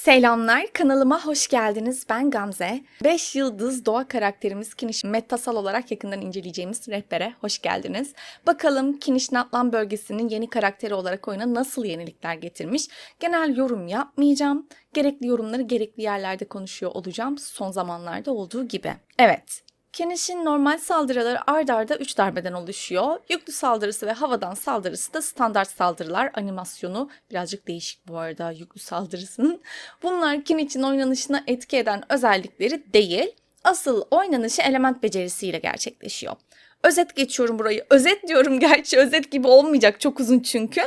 Selamlar, kanalıma hoş geldiniz. Ben Gamze. 5 yıldız doğa karakterimiz Kiniş Metasal olarak yakından inceleyeceğimiz rehbere hoş geldiniz. Bakalım Kiniş Natlan bölgesinin yeni karakteri olarak oyuna nasıl yenilikler getirmiş? Genel yorum yapmayacağım. Gerekli yorumları gerekli yerlerde konuşuyor olacağım son zamanlarda olduğu gibi. Evet, Kenish'in normal saldırıları ard arda 3 darbeden oluşuyor. Yüklü saldırısı ve havadan saldırısı da standart saldırılar. Animasyonu birazcık değişik bu arada yüklü saldırısının. Bunlar Kenish'in oynanışına etki eden özellikleri değil. Asıl oynanışı element becerisiyle gerçekleşiyor. Özet geçiyorum burayı. Özet diyorum gerçi özet gibi olmayacak çok uzun çünkü.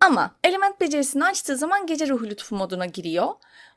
Ama element becerisini açtığı zaman gece ruhu lütfu moduna giriyor.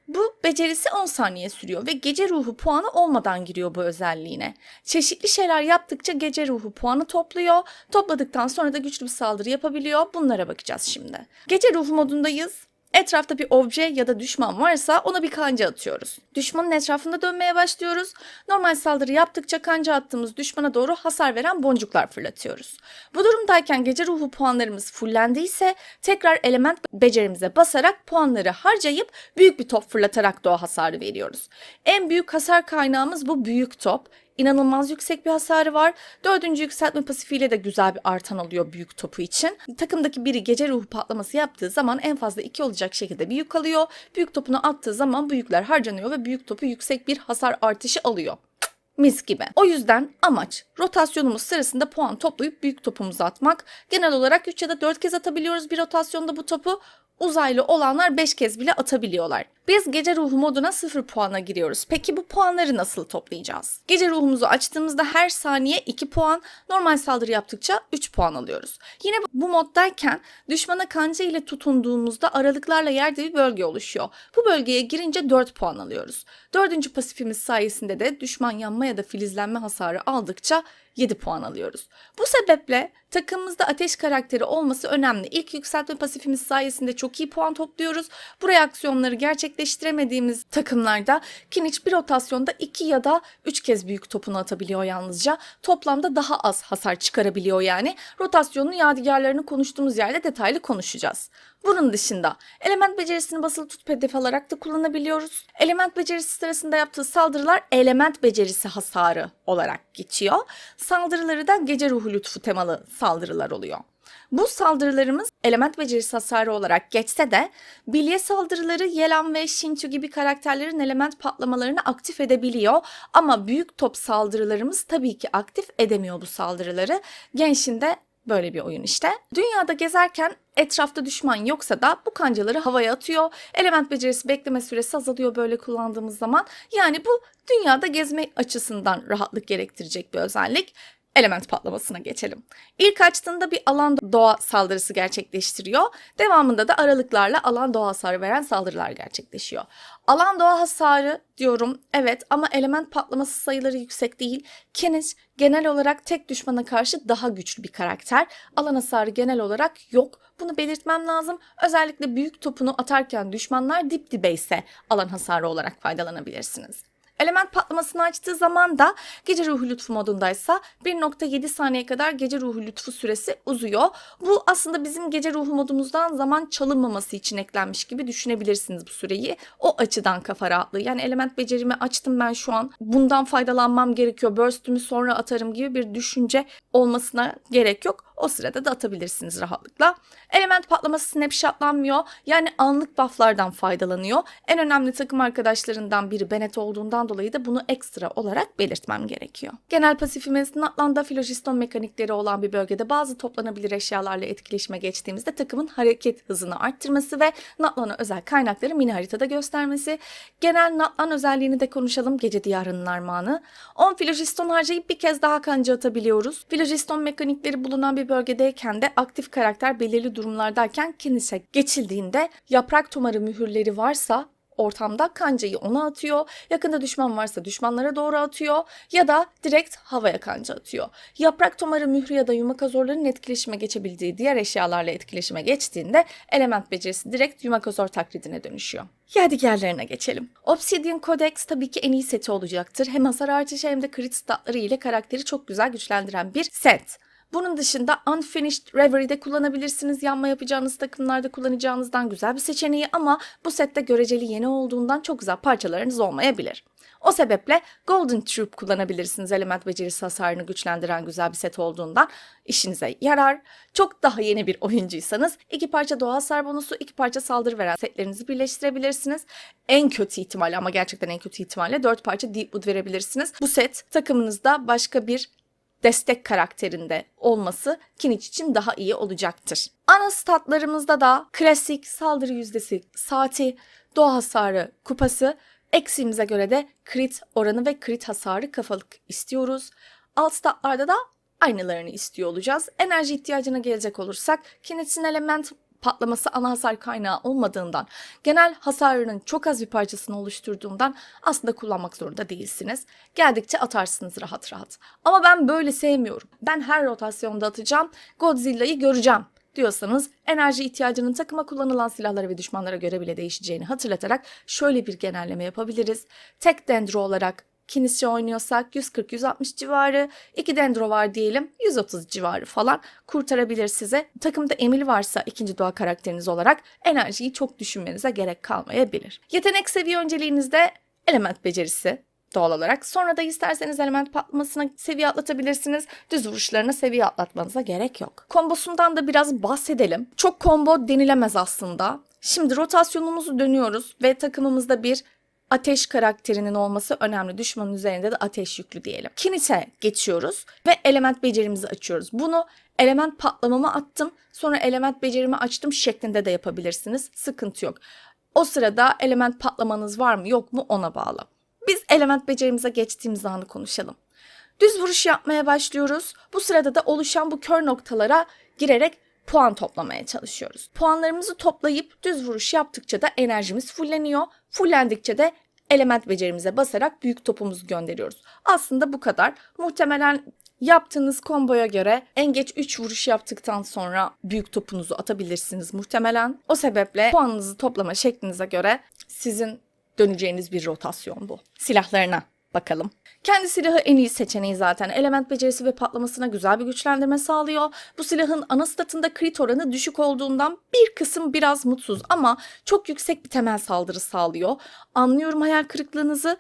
Bu becerisi 10 saniye sürüyor ve gece ruhu puanı olmadan giriyor bu özelliğine. Çeşitli şeyler yaptıkça gece ruhu puanı topluyor. Topladıktan sonra da güçlü bir saldırı yapabiliyor. Bunlara bakacağız şimdi. Gece ruhu modundayız. Etrafta bir obje ya da düşman varsa ona bir kanca atıyoruz. Düşmanın etrafında dönmeye başlıyoruz. Normal saldırı yaptıkça kanca attığımız düşmana doğru hasar veren boncuklar fırlatıyoruz. Bu durumdayken gece ruhu puanlarımız fullendiyse tekrar element becerimize basarak puanları harcayıp büyük bir top fırlatarak doğa hasarı veriyoruz. En büyük hasar kaynağımız bu büyük top. İnanılmaz yüksek bir hasarı var. Dördüncü yükseltme pasifiyle de güzel bir artan oluyor büyük topu için. Takımdaki biri gece ruhu patlaması yaptığı zaman en fazla iki olacak şekilde bir yük alıyor. Büyük topunu attığı zaman bu yükler harcanıyor ve büyük topu yüksek bir hasar artışı alıyor. Mis gibi. O yüzden amaç rotasyonumuz sırasında puan toplayıp büyük topumuzu atmak. Genel olarak 3 ya da 4 kez atabiliyoruz bir rotasyonda bu topu. Uzaylı olanlar 5 kez bile atabiliyorlar. Biz gece ruhu moduna 0 puana giriyoruz. Peki bu puanları nasıl toplayacağız? Gece ruhumuzu açtığımızda her saniye 2 puan, normal saldırı yaptıkça 3 puan alıyoruz. Yine bu moddayken düşmana kanca ile tutunduğumuzda aralıklarla yerde bir bölge oluşuyor. Bu bölgeye girince 4 puan alıyoruz. Dördüncü pasifimiz sayesinde de düşman yanma ya da filizlenme hasarı aldıkça 7 puan alıyoruz. Bu sebeple takımımızda ateş karakteri olması önemli. İlk yükseltme pasifimiz sayesinde çok iyi puan topluyoruz. Bu reaksiyonları gerçekleştiremediğimiz takımlarda Kiniç bir rotasyonda 2 ya da 3 kez büyük topunu atabiliyor yalnızca. Toplamda daha az hasar çıkarabiliyor yani. Rotasyonun yadigarlarını konuştuğumuz yerde detaylı konuşacağız. Bunun dışında element becerisini basılı tutup hedef alarak da kullanabiliyoruz. Element becerisi sırasında yaptığı saldırılar element becerisi hasarı olarak geçiyor. Saldırıları da gece ruhu lütfu temalı saldırılar oluyor. Bu saldırılarımız element becerisi hasarı olarak geçse de bilye saldırıları Yelan ve Shinchu gibi karakterlerin element patlamalarını aktif edebiliyor. Ama büyük top saldırılarımız tabii ki aktif edemiyor bu saldırıları. Genshin de Böyle bir oyun işte. Dünyada gezerken etrafta düşman yoksa da bu kancaları havaya atıyor. Element becerisi bekleme süresi azalıyor böyle kullandığımız zaman. Yani bu dünyada gezme açısından rahatlık gerektirecek bir özellik element patlamasına geçelim. İlk açtığında bir alan doğa saldırısı gerçekleştiriyor. Devamında da aralıklarla alan doğa hasarı veren saldırılar gerçekleşiyor. Alan doğa hasarı diyorum evet ama element patlaması sayıları yüksek değil. Keniz genel olarak tek düşmana karşı daha güçlü bir karakter. Alan hasarı genel olarak yok. Bunu belirtmem lazım. Özellikle büyük topunu atarken düşmanlar dip dibe ise alan hasarı olarak faydalanabilirsiniz. Element patlamasını açtığı zaman da gece ruhu lütfu modundaysa 1.7 saniye kadar gece ruhu lütfu süresi uzuyor. Bu aslında bizim gece ruhu modumuzdan zaman çalınmaması için eklenmiş gibi düşünebilirsiniz bu süreyi. O açıdan kafa rahatlığı. Yani element becerimi açtım ben şu an. Bundan faydalanmam gerekiyor. Burst'ümü sonra atarım gibi bir düşünce olmasına gerek yok. O sırada da atabilirsiniz rahatlıkla. Element patlaması snapshotlanmıyor. Yani anlık bufflardan faydalanıyor. En önemli takım arkadaşlarından biri Bennett olduğundan dolayı da bunu ekstra olarak belirtmem gerekiyor. Genel pasifimiz Natlanda filogiston mekanikleri olan bir bölgede bazı toplanabilir eşyalarla etkileşime geçtiğimizde takımın hareket hızını arttırması ve Natlan'a özel kaynakları mini haritada göstermesi. Genel Natlan özelliğini de konuşalım. Gece diyarının armağanı. 10 filogiston harcayıp bir kez daha kanca atabiliyoruz. Filogiston mekanikleri bulunan bir bölgedeyken de aktif karakter belirli durumlardayken Kinis'e geçildiğinde yaprak tumarı mühürleri varsa ortamda kancayı ona atıyor. Yakında düşman varsa düşmanlara doğru atıyor ya da direkt havaya kanca atıyor. Yaprak tomarı mührü ya da yumak azorların etkileşime geçebildiği diğer eşyalarla etkileşime geçtiğinde element becerisi direkt yumak azor taklidine dönüşüyor. Yadigarlarına geçelim. Obsidian Codex tabii ki en iyi seti olacaktır. Hem hasar artışı hem de crit statları ile karakteri çok güzel güçlendiren bir set. Bunun dışında Unfinished Reverie'de kullanabilirsiniz. Yanma yapacağınız takımlarda kullanacağınızdan güzel bir seçeneği ama bu sette göreceli yeni olduğundan çok güzel parçalarınız olmayabilir. O sebeple Golden Troop kullanabilirsiniz. Element becerisi hasarını güçlendiren güzel bir set olduğundan işinize yarar. Çok daha yeni bir oyuncuysanız iki parça doğa hasar bonusu, iki parça saldırı veren setlerinizi birleştirebilirsiniz. En kötü ihtimalle ama gerçekten en kötü ihtimalle dört parça Deepwood verebilirsiniz. Bu set takımınızda başka bir destek karakterinde olması Kinich için daha iyi olacaktır. Ana statlarımızda da klasik saldırı yüzdesi, saati, doğa hasarı, kupası, eksiğimize göre de crit oranı ve crit hasarı kafalık istiyoruz. Alt statlarda da aynılarını istiyor olacağız. Enerji ihtiyacına gelecek olursak Kinech'in element patlaması ana hasar kaynağı olmadığından, genel hasarının çok az bir parçasını oluşturduğundan aslında kullanmak zorunda değilsiniz. Geldikçe atarsınız rahat rahat. Ama ben böyle sevmiyorum. Ben her rotasyonda atacağım, Godzilla'yı göreceğim diyorsanız enerji ihtiyacının takıma kullanılan silahlara ve düşmanlara göre bile değişeceğini hatırlatarak şöyle bir genelleme yapabiliriz. Tek dendro olarak Kinisçi oynuyorsak 140-160 civarı, 2 dendro var diyelim 130 civarı falan kurtarabilir size. Takımda Emil varsa ikinci doğa karakteriniz olarak enerjiyi çok düşünmenize gerek kalmayabilir. Yetenek seviye önceliğinizde element becerisi doğal olarak. Sonra da isterseniz element patlamasına seviye atlatabilirsiniz. Düz vuruşlarına seviye atlatmanıza gerek yok. Kombosundan da biraz bahsedelim. Çok combo denilemez aslında. Şimdi rotasyonumuzu dönüyoruz ve takımımızda bir ateş karakterinin olması önemli. Düşmanın üzerinde de ateş yüklü diyelim. Kinite geçiyoruz ve element becerimizi açıyoruz. Bunu element patlamamı attım, sonra element becerimi açtım şeklinde de yapabilirsiniz. Sıkıntı yok. O sırada element patlamanız var mı yok mu ona bağlı. Biz element becerimize geçtiğimiz anı konuşalım. Düz vuruş yapmaya başlıyoruz. Bu sırada da oluşan bu kör noktalara girerek puan toplamaya çalışıyoruz. Puanlarımızı toplayıp düz vuruş yaptıkça da enerjimiz fulleniyor. Fullendikçe de element becerimize basarak büyük topumuzu gönderiyoruz. Aslında bu kadar. Muhtemelen yaptığınız komboya göre en geç 3 vuruş yaptıktan sonra büyük topunuzu atabilirsiniz muhtemelen. O sebeple puanınızı toplama şeklinize göre sizin döneceğiniz bir rotasyon bu. Silahlarına bakalım. Kendi silahı en iyi seçeneği zaten. Element becerisi ve patlamasına güzel bir güçlendirme sağlıyor. Bu silahın ana statında crit oranı düşük olduğundan bir kısım biraz mutsuz ama çok yüksek bir temel saldırı sağlıyor. Anlıyorum hayal kırıklığınızı.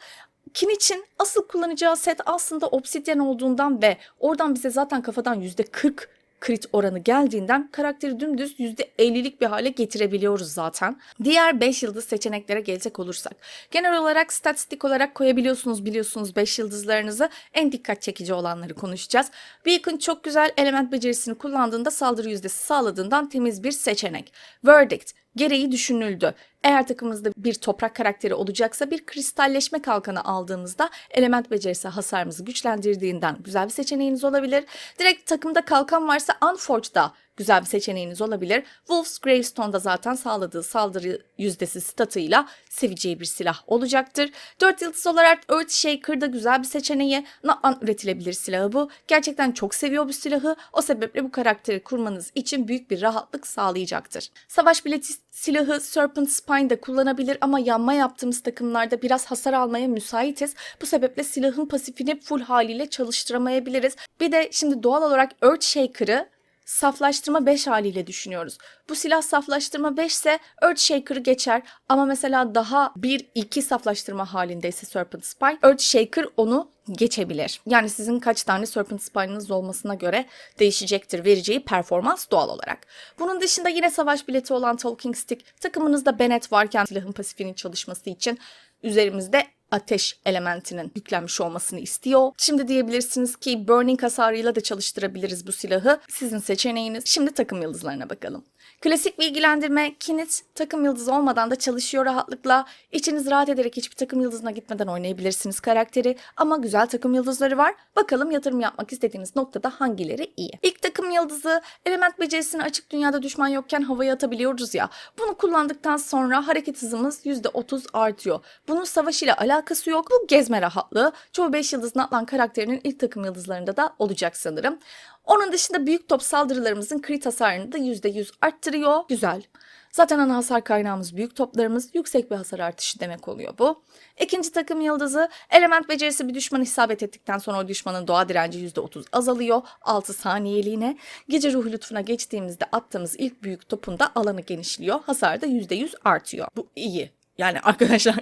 Kin için asıl kullanacağı set aslında obsidyen olduğundan ve oradan bize zaten kafadan %40 crit oranı geldiğinden karakteri dümdüz %50'lik bir hale getirebiliyoruz zaten. Diğer 5 yıldız seçeneklere gelecek olursak. Genel olarak statistik olarak koyabiliyorsunuz biliyorsunuz 5 yıldızlarınızı. En dikkat çekici olanları konuşacağız. Beacon çok güzel element becerisini kullandığında saldırı yüzdesi sağladığından temiz bir seçenek. Verdict gereği düşünüldü. Eğer takımınızda bir toprak karakteri olacaksa bir kristalleşme kalkanı aldığınızda element becerisi hasarımızı güçlendirdiğinden güzel bir seçeneğiniz olabilir. Direkt takımda kalkan varsa Unforged'da güzel bir seçeneğiniz olabilir. Wolf's Gravestone'da zaten sağladığı saldırı yüzdesi statıyla seveceği bir silah olacaktır. 4 yıldız olarak Earthshaker'da güzel bir seçeneği. Natlan üretilebilir silahı bu. Gerçekten çok seviyor bu silahı. O sebeple bu karakteri kurmanız için büyük bir rahatlık sağlayacaktır. Savaş bileti silahı Serpent Spine'da kullanabilir ama yanma yaptığımız takımlarda biraz hasar almaya müsaitiz. Bu sebeple silahın pasifini full haliyle çalıştıramayabiliriz. Bir de şimdi doğal olarak Earthshaker'ı saflaştırma 5 haliyle düşünüyoruz. Bu silah saflaştırma 5 ise Earthshaker'ı geçer ama mesela daha 1-2 saflaştırma halindeyse Serpent Spine, Earthshaker onu geçebilir. Yani sizin kaç tane Serpent Spine'ınız olmasına göre değişecektir vereceği performans doğal olarak. Bunun dışında yine savaş bileti olan Talking Stick takımınızda Bennett varken silahın pasifinin çalışması için üzerimizde ateş elementinin yüklenmiş olmasını istiyor. Şimdi diyebilirsiniz ki burning hasarıyla da çalıştırabiliriz bu silahı. Sizin seçeneğiniz. Şimdi takım yıldızlarına bakalım. Klasik bilgilendirme Kinit takım yıldızı olmadan da çalışıyor rahatlıkla. İçiniz rahat ederek hiçbir takım yıldızına gitmeden oynayabilirsiniz karakteri. Ama güzel takım yıldızları var. Bakalım yatırım yapmak istediğiniz noktada hangileri iyi. İlk takım yıldızı element becerisini açık dünyada düşman yokken havaya atabiliyoruz ya. Bunu kullandıktan sonra hareket hızımız %30 artıyor. Bunun savaş ile alakası yok. Bu gezme rahatlığı. Çoğu 5 yıldız Natlan karakterinin ilk takım yıldızlarında da olacak sanırım. Onun dışında büyük top saldırılarımızın crit hasarını da %100 arttırıyor. Güzel. Zaten ana hasar kaynağımız büyük toplarımız yüksek bir hasar artışı demek oluyor bu. İkinci takım yıldızı element becerisi bir düşmanı isabet ettikten sonra o düşmanın doğa direnci %30 azalıyor 6 saniyeliğine. Gece ruhu lütfuna geçtiğimizde attığımız ilk büyük topun da alanı genişliyor. Hasar da %100 artıyor. Bu iyi. Yani arkadaşlar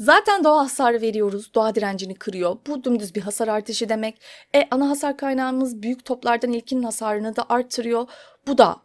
zaten doğa hasarı veriyoruz. Doğa direncini kırıyor. Bu dümdüz bir hasar artışı demek. E ana hasar kaynağımız büyük toplardan ilkinin hasarını da artırıyor. Bu da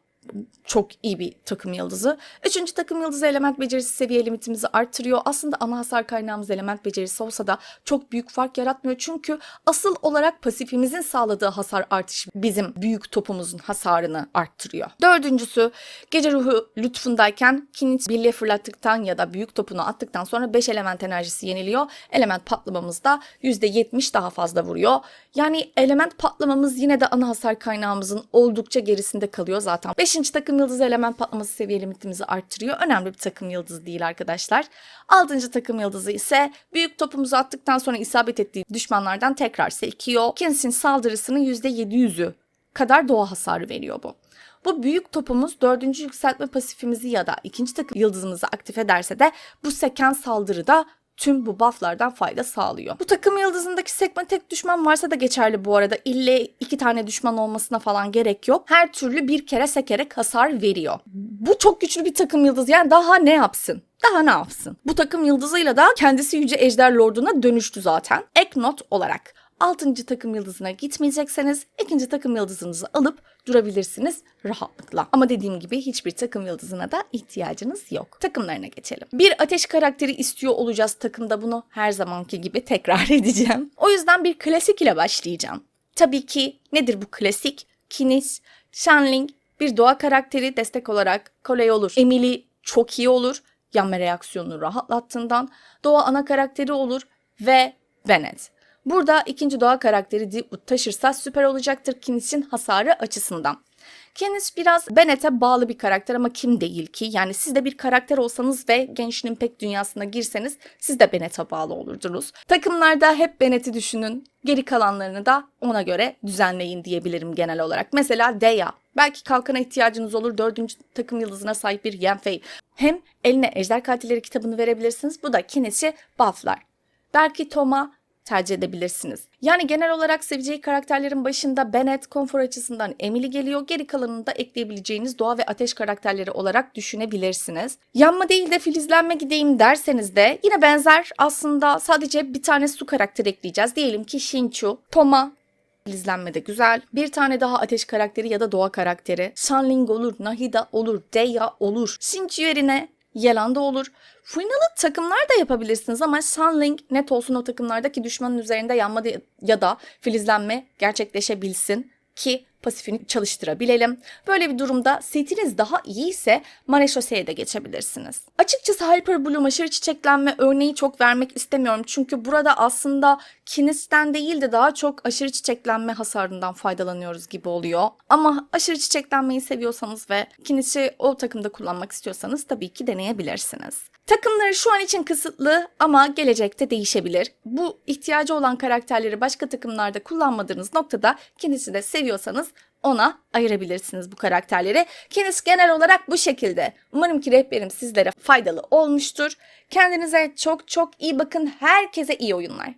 çok iyi bir takım yıldızı. Üçüncü takım yıldızı element becerisi seviye limitimizi arttırıyor. Aslında ana hasar kaynağımız element becerisi olsa da çok büyük fark yaratmıyor. Çünkü asıl olarak pasifimizin sağladığı hasar artışı bizim büyük topumuzun hasarını arttırıyor. Dördüncüsü gece ruhu lütfundayken kinit birliğe fırlattıktan ya da büyük topunu attıktan sonra 5 element enerjisi yeniliyor. Element patlamamızda %70 daha fazla vuruyor. Yani element patlamamız yine de ana hasar kaynağımızın oldukça gerisinde kalıyor zaten. Beşinci takım yıldızı element patlaması seviye limitimizi arttırıyor. Önemli bir takım yıldızı değil arkadaşlar. Altıncı takım yıldızı ise büyük topumuzu attıktan sonra isabet ettiği düşmanlardan tekrar sekiyor. Kendisinin saldırısının %700'ü kadar doğa hasarı veriyor bu. Bu büyük topumuz dördüncü yükseltme pasifimizi ya da ikinci takım yıldızımızı aktif ederse de bu seken saldırıda tüm bu bufflardan fayda sağlıyor. Bu takım yıldızındaki sekme tek düşman varsa da geçerli bu arada. İlle iki tane düşman olmasına falan gerek yok. Her türlü bir kere sekerek hasar veriyor. Bu çok güçlü bir takım yıldız. Yani daha ne yapsın? Daha ne yapsın? Bu takım yıldızıyla da kendisi Yüce Ejder Lord'una dönüştü zaten. Ek not olarak 6. takım yıldızına gitmeyecekseniz ikinci takım yıldızınızı alıp durabilirsiniz rahatlıkla. Ama dediğim gibi hiçbir takım yıldızına da ihtiyacınız yok. Takımlarına geçelim. Bir ateş karakteri istiyor olacağız takımda bunu her zamanki gibi tekrar edeceğim. O yüzden bir klasik ile başlayacağım. Tabii ki nedir bu klasik? Kinis, Shanling bir doğa karakteri destek olarak kolay olur. Emily çok iyi olur. Yanma reaksiyonunu rahatlattığından. Doğa ana karakteri olur ve Bennett. Burada ikinci doğa karakteri Deepwood taşırsa süper olacaktır Kinis'in hasarı açısından. Kinis biraz Bennett'e bağlı bir karakter ama kim değil ki? Yani siz de bir karakter olsanız ve Genshin Impact dünyasına girseniz siz de Bennett'e bağlı olurdunuz. Takımlarda hep Bennett'i düşünün. Geri kalanlarını da ona göre düzenleyin diyebilirim genel olarak. Mesela Deya. Belki kalkana ihtiyacınız olur. Dördüncü takım yıldızına sahip bir Yenfei. Hem eline Ejder Katilleri kitabını verebilirsiniz. Bu da Kinis'i bufflar. Belki Toma tercih edebilirsiniz. Yani genel olarak seveceği karakterlerin başında Bennett, konfor açısından Emily geliyor. Geri kalanını da ekleyebileceğiniz doğa ve ateş karakterleri olarak düşünebilirsiniz. Yanma değil de filizlenme gideyim derseniz de yine benzer aslında sadece bir tane su karakteri ekleyeceğiz. Diyelim ki Shinchu, Toma, İzlenme de güzel. Bir tane daha ateş karakteri ya da doğa karakteri. Shanling olur, Nahida olur, Deya olur. Shinchu yerine Yelan da olur. Fırnalı takımlar da yapabilirsiniz ama Sunlink net olsun o takımlardaki düşmanın üzerinde yanma ya da filizlenme gerçekleşebilsin ki pasifini çalıştırabilelim. Böyle bir durumda setiniz daha iyi ise Mareşose'ye de geçebilirsiniz. Açıkçası Hyper Bloom aşırı çiçeklenme örneği çok vermek istemiyorum. Çünkü burada aslında kinisten değil de daha çok aşırı çiçeklenme hasarından faydalanıyoruz gibi oluyor. Ama aşırı çiçeklenmeyi seviyorsanız ve kinisi o takımda kullanmak istiyorsanız tabii ki deneyebilirsiniz. Takımları şu an için kısıtlı ama gelecekte değişebilir. Bu ihtiyacı olan karakterleri başka takımlarda kullanmadığınız noktada kendisi de seviyorsanız ona ayırabilirsiniz bu karakterleri. Kendisi genel olarak bu şekilde. Umarım ki rehberim sizlere faydalı olmuştur. Kendinize çok çok iyi bakın. Herkese iyi oyunlar.